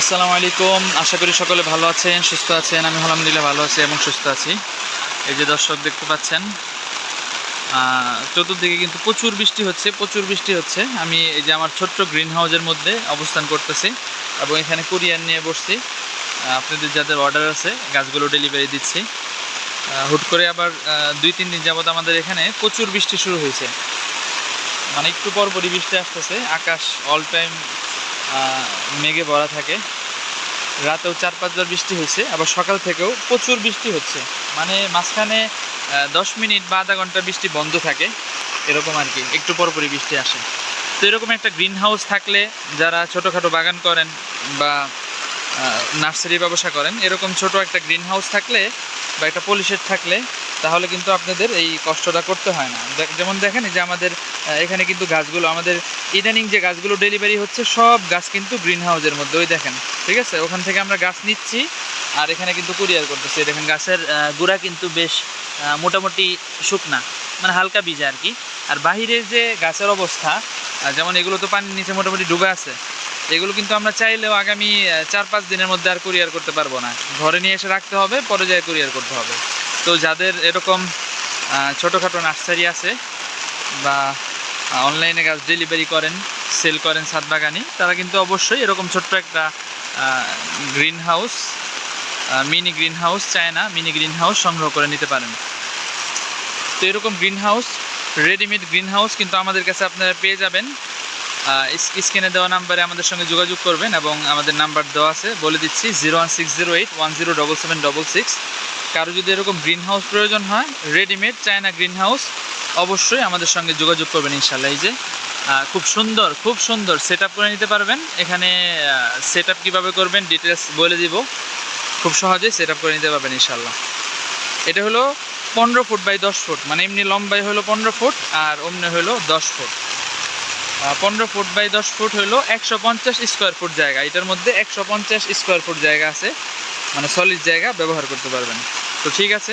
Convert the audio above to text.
আসসালামু আলাইকুম। আশা করি সকলে ভালো আছেন, সুস্থ আছেন। আমি আলহামদুলিল্লাহ ভালো আছি এবং সুস্থ আছি। এই যে দর্শক দেখতে পাচ্ছেন চতুর্দিকে কিন্তু প্রচুর বৃষ্টি হচ্ছে, প্রচুর বৃষ্টি হচ্ছে। আমি এই যে আমার ছোট্ট গ্রিন হাউসের মধ্যে অবস্থান করতেছি এবং এখানে কুরিয়ার নিয়ে বসছি। আপনাদের যাদের অর্ডার আছে, গাছগুলো ডেলিভারি দিচ্ছি। হুট করে আবার দুই, তিন দিন যাবত আমাদের এখানে প্রচুর বৃষ্টি শুরু হয়েছে। মানে একটু পর পরই বৃষ্টি আসতেছে। আকাশ অল টাইম মেঘে ভরা থাকে। রাতেও চার পাঁচবার বৃষ্টি হয়েছে, আবার সকাল থেকেও প্রচুর বৃষ্টি হচ্ছে। মানে মাঝখানে দশ মিনিট বা আধা ঘণ্টা বৃষ্টি বন্ধ থাকে, এরকম আর কি, একটু পরপরই বৃষ্টি আসে। তো এরকম একটা গ্রিন হাউস থাকলে যারা ছোটোখাটো বাগান করেন বা নার্সারি ব্যবসা করেন, এরকম ছোট একটা গ্রিন হাউস থাকলে বা একটা পলিশেড থাকলে, তাহলে কিন্তু আপনাদের এই কষ্টটা করতে হয় না। যেমন দেখেন যে আমাদের এখানে কিন্তু গাছগুলো, আমাদের ইদানিং যে গাছগুলো ডেলিভারি হচ্ছে, সব গাছ কিন্তু গ্রিন হাউসের মধ্যে, ওই দেখেন, ঠিক আছে? ওখান থেকে আমরা গাছ নিচ্ছি, আর এখানে কিন্তু কুরিয়ার করতেছি। দেখেন, গাছের গোড়া কিন্তু বেশ মোটামুটি শুকনা মানে হালকা বীজ আর কি। আর বাহিরের যে গাছের অবস্থা যেমন এগুলো তো পানির নিচে মোটামুটি ডুবে আছে, এগুলো কিন্তু আমরা চাইলেও আগামী চার পাঁচ দিনের মধ্যে আর কুরিয়ার করতে পারব না। ঘরে নিয়ে এসে রাখতে হবে, পরে যায় কুরিয়ার করতে হবে। তো যাদের এরকম ছোটোখাটো নার্সারি আছে, বা অনলাইনে গাছ ডেলিভারি করেন সেল করেন ছাদ বাগানি তারা কিন্তু অবশ্যই এরকম ছোট্ট একটা greenhouse mini greenhouse চায় না মিনি গ্রিন হাউস সংগ্রহ করে নিতে পারেন। তো এরকম greenhouse readymade greenhouse কিন্তু আমাদের কাছে আপনারা পেয়ে যাবেন। স্ক্রিনে দেওয়া নাম্বারে আমাদের সঙ্গে যোগাযোগ করবেন এবং আমাদের নাম্বার দেওয়া আছে, বলে দিচ্ছি zero one six zero eight one zero double seven double six কারও যদি এরকম গ্রিন হাউস প্রয়োজন হয় রেডিমেড চায়না গ্রিন হাউস অবশ্যই আমাদের সঙ্গে যোগাযোগ করবেন ইনশাল্লাহ এই যে খুব সুন্দর খুব সুন্দর সেট করে নিতে পারবেন। এখানে সেট আপ কীভাবে করবেন ডিটেলস বলে দিব। খুব সহজেই সেট করে নিতে পারবেন ইনশাল্লাহ এটা হলো পনেরো ফুট বাই দশ ফুট মানে এমনি লম্বাই হলো পনেরো ফুট আর অমনি হলো দশ ফুট। পনেরো ফুট বাই দশ ফুট হলো একশো পঞ্চাশ স্কোয়ার ফুট জায়গা। এটার মধ্যে একশো পঞ্চাশ স্কোয়ার ফুট জায়গা আছে। মানে সলিড জায়গা ব্যবহার করতে পারবেন। তো ঠিক আছে।